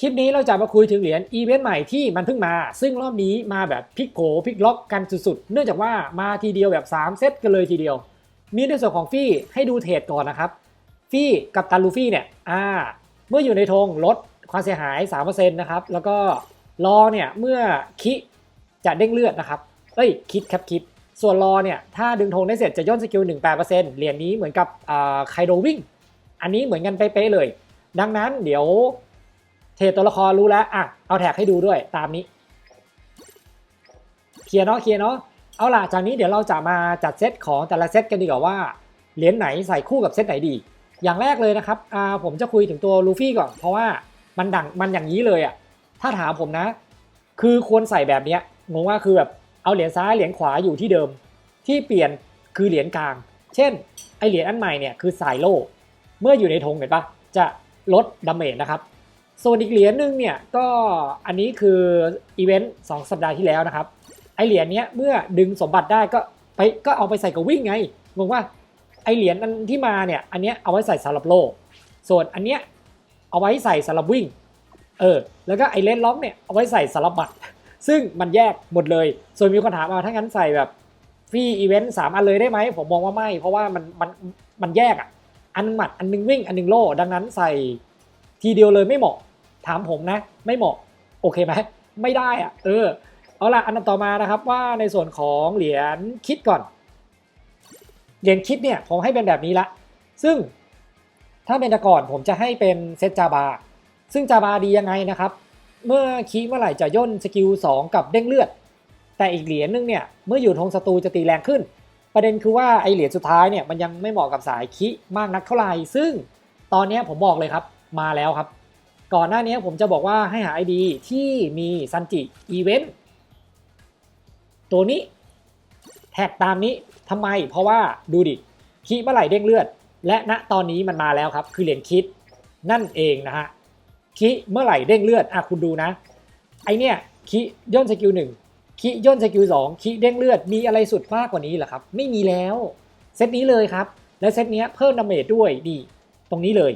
คลิปนี้เราจะมาคุยถึงเหรียญอีเวนต์ใหม่ที่มันเพิ่งมา ซึ่งรอบนี้มาแบบพลิกโผพลิกล็อกกันสุดๆ เนื่องจากว่ามาทีเดียวแบบ 3 เซตกันเลยทีเดียว มีในส่วนของฟี่ให้ดูเทรดก่อนนะครับฟี่กับตันลูฟี่เนี่ยอ่าเมื่ออยู่ในธงลดความเสียหาย 3%นะครับ แล้วก็รอเนี่ยเมื่อคิจะเด้งเลือดนะครับเอ้ยคิดครับคิด ส่วนรอเนี่ยถ้าดึงธงได้เสร็จจะย่นสกิล 18%เหรียญนี้เหมือนกับอ่าไคโดวิ่ง อันนี้เหมือนกันเป๊ะเลย ดังนั้นเดี๋ยว เทรดตัวละครรู้แล้วอะเอาแท็กให้ดูด้วยตามนี้เคลียร์เนาะเคลียร์เนาะเอาล่ะจากนี้เดี๋ยวเราจะมาจัดเซตของแต่ละเซตกันดีกว่าว่าเหรียญไหนใส่คู่กับเซตไหนดี อย่างแรกเลยนะครับอ่าผมจะคุยถึงตัวลูฟี่ก่อนเพราะว่ามันดังมันอย่างนี้เลยอะ่ะถ้าถามผมนะ คือควรใส่แบบเนี้ยงงว่าคือแบบเอาเหรียญซ้ายเหรียญขวาอยู่ที่เดิม ที่เปลี่ยนคือเหรียญกลาง เช่นไอเหรียญอันใหม่เนี่ยคือสายโล่เมื่ออยู่ในธงเห็นปะจะลดดาเมจนะครับ ส่วนอีกเหรียญหนึ่งเนี่ยก็อันนี้คืออีเวนต์สองสัปดาห์ที่แล้วนะครับไอเหรียญเนี้ยเมื่อดึงสมบัติได้ก็ไปก็เอาไปใส่กับวิ่งไงงงว่าไอเหรียญอันที่มาเนี่ยอันเนี้ยเอาไว้ใส่สำหรับโล่ส่วนอันเนี้ยเอาไว้ใส่สำหรับวิ่งเออแล้วก็ไอเลนล็อกเนี่ยเอาไว้ใส่สำหรับบัตรซึ่งมันแยกหมดเลย ส่วนมีคนถามมาถ้างั้นใส่แบบฟรีอีเวนต์สามอันเลยได้ไหมผมมองว่าไม่ เพราะว่ามันมันมันแยกอะอันหนึงหมัดอันหนึงวิ่งอันหนึงโล่ดังนั้นใส่ทีเดียวเลยไม่เหมาะ ถามผมนะ ไม่เหมาะโอเคไหมไม่ได้อะเออเอาละอันดับต่อมานะครับว่าในส่วนของเหรียญคิดก่อน เหรียญคิดเนี่ยผมให้เป็นแบบนี้ละ ซึ่งถ้าเป็นแต่ก่อนผมจะให้เป็นเซตจาบา ซึ่งจาบาดียังไงนะครับ เมื่อคีเมื่อไหร่จะย่นสกิล2 กับเด้งเลือด แต่อีกเหรียญนึงเนี่ยเมื่ออยู่ธงศัตรูจะตีแรงขึ้น ประเด็นคือว่าไอเหรียญสุดท้ายเนี่ยมันยังไม่เหมาะกับสายคิมากนักเท่าไหร่ซึ่งตอนนี้ผมบอกเลยครับมาแล้วครับ ก่อนหน้านี้ผมจะบอกว่าให้หา ID ที่มีซันจิอีเวนต์ตัวนี้แท็กตามนี้ทำไม เพราะว่าดูดิคิเมื่อไหร่เด้งเลือด และณตอนนี้มันมาแล้วครับ คือเหรียญคิดนั่นเองนะฮะคิเมื่อไหร่เด้งเลือดอะคุณดูนะ ไอเนี่ยคิย่นสกิลหนึ่งคิย่นสกิลสองคิเด้งเลือด มีอะไรสุดมากกว่านี้เหรอครับ ไม่มีแล้ว เซตนี้เลยครับ และเซตนี้เพิ่มดาเมจด้วยดี ตรงนี้เลย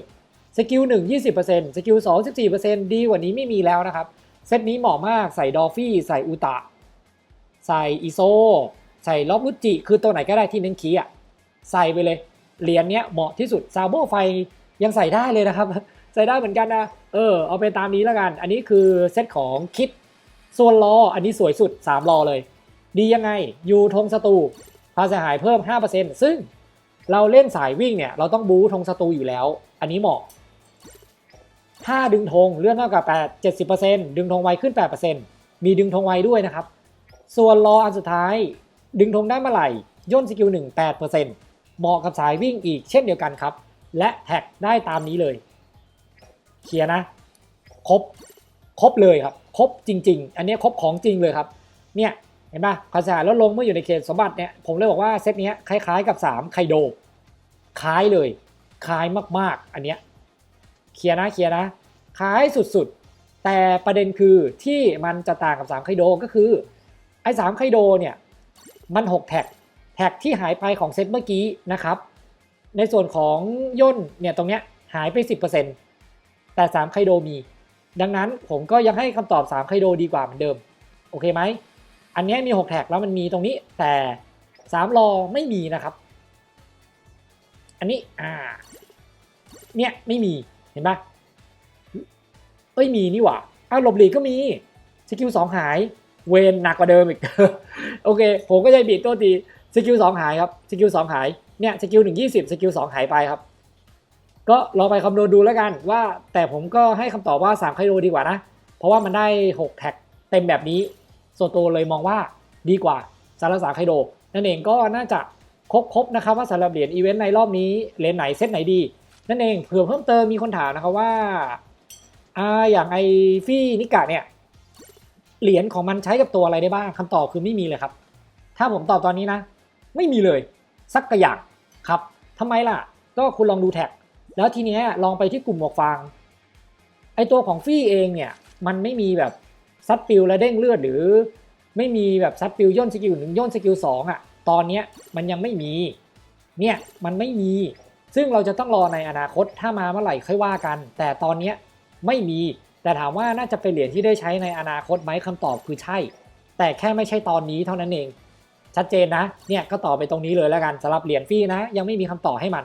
สกิลหนึ่งยี่สิบเปอร์เซ็นต์สกิลสองสิบสี่เปอร์เซ็นต์ดีกว่านี้ไม่มีแล้วนะครับ เซตนี้เหมาะมากใส่ดอฟฟี่ ใส่อุตะ ใส่อิโซ ใส่ล็อบรุจิ คือตัวไหนก็ได้ที่เน้นคีอะ ใส่ไปเลย เหรียญเนี้ยเหมาะที่สุดซาโบไฟยังใส่ได้เลยนะครับ ใส่ได้เหมือนกันนะ เออ เอาไปตามนี้แล้วกัน อันนี้คือเซตของคิดส่วนรออันนี้สวยสุด 3 รอเลย ดียังไงยูธงศัตรูพาเสียหายเพิ่ม 5%ซึ่งเราเล่นสายวิ่งเนี่ยเราต้องบูธงศัตรูอยู่แล้ว อันนี้เหมาะ ถ้าดึงธงเลื่อนเท่ากับ 8 70%ดึงธงไวขึ้น 8%มีดึงธงไวด้วยนะครับ ส่วนรออันสุดท้าย ดึงธงได้เมื่อไหร่ย่นสกิล1 8%เหมาะกับสายวิ่งอีกเช่นเดียวกันครับ และแท็กได้ตามนี้เลยเคลียร์นะ ครบ ครบเลยครับ ครบจริง ๆ อันนี้ครบของจริงเลยครับ เนี่ยเห็นปะภาษาลดลงเมื่ออยู่ในเขตสมบัติเนี่ยผมเลยบอกว่าเซตเนี้ยคล้ายๆกับ 3 ไคโด คล้ายเลย คล้ายมากๆ อันเนี้ย เคลียร์นะเคลียร์นะคล้ายสุดๆ แต่ประเด็นคือที่มันจะต่างกับ3ไคโดก็คือ ไอ้3ไคโดเนี่ยมัน 6 แท็ก แท็กที่หายไปของเซตเมื่อกี้นะครับ ในส่วนของย่นเนี่ยตรงเนี้ยหายไป 10%แต่ 3 ไคโดมี ดังนั้นผมก็ยังให้คำตอบ 3 ไคโดดีกว่าเหมือนเดิม โอเคไหม อันนี้มี 6 แท็กแล้วมันมีตรงนี้แต่ 3 รอไม่มีนะครับ อันนี้อ่าเนี่ยไม่มี เห็นปะเอ้ยมีนี่หว่าอ้าวหลบหลีกก็มีสกิลสองหาย เวนหนักกว่าเดิมอีก โอเค ผมก็จะบีบตัวตีสกิลสองหายครับสกิลสองหายเนี่ยสกิลหนึ่งยี่สิบสกิลสองหายไปครับ ก็ลองไปคำนวณดูแล้วกันว่า แต่ผมก็ให้คำตอบว่า3ไคโดดีกว่านะ เพราะว่ามันได้6แท็กเต็มแบบนี้ส่วนตัวเลยมองว่าดีกว่าสารสามไคโดนั่นเองก็น่าจะครบครบนะครับว่าสำหรับเหรียญอีเวนต์ในรอบนี้เหรียญไหนเซตไหนดี นั่นเองเผื่อเพิ่มเติมมีคนถามนะครับว่าอ่าอย่างไอฟี่นิกะเนี่ยเหรียญของมันใช้กับตัวอะไรได้บ้างคำตอบคือไม่มีเลยครับ ถ้าผมตอบตอนนี้นะ ไม่มีเลยสักกระอย่างครับทำไมล่ะ ก็คุณลองดูแท็ก แล้วทีเนี้ยลองไปที่กลุ่มหมวกฟางไอตัวของฟี่เองเนี่ยมันไม่มีแบบซัดปิวและเด้งเลือดหรือ ไม่มีแบบซัดปิวย่นสกิลหนึ่งย่นสกิลสองอะตอนเนี้ยมันยังไม่มีเนี่ยมันไม่มี ซึ่งเราจะต้องรอในอนาคตถ้ามาเมื่อไหร่ค่อยว่ากัน แต่ตอนนี้ไม่มี แต่ถามว่าน่าจะเป็นเหรียญที่ได้ใช้ในอนาคตไหมคำตอบคือใช่ แต่แค่ไม่ใช่ตอนนี้เท่านั้นเอง ชัดเจนนะ เนี่ยก็ตอบไปตรงนี้เลยแล้วกันสำหรับเหรียญฟี่นะ ยังไม่มีคำตอบให้มัน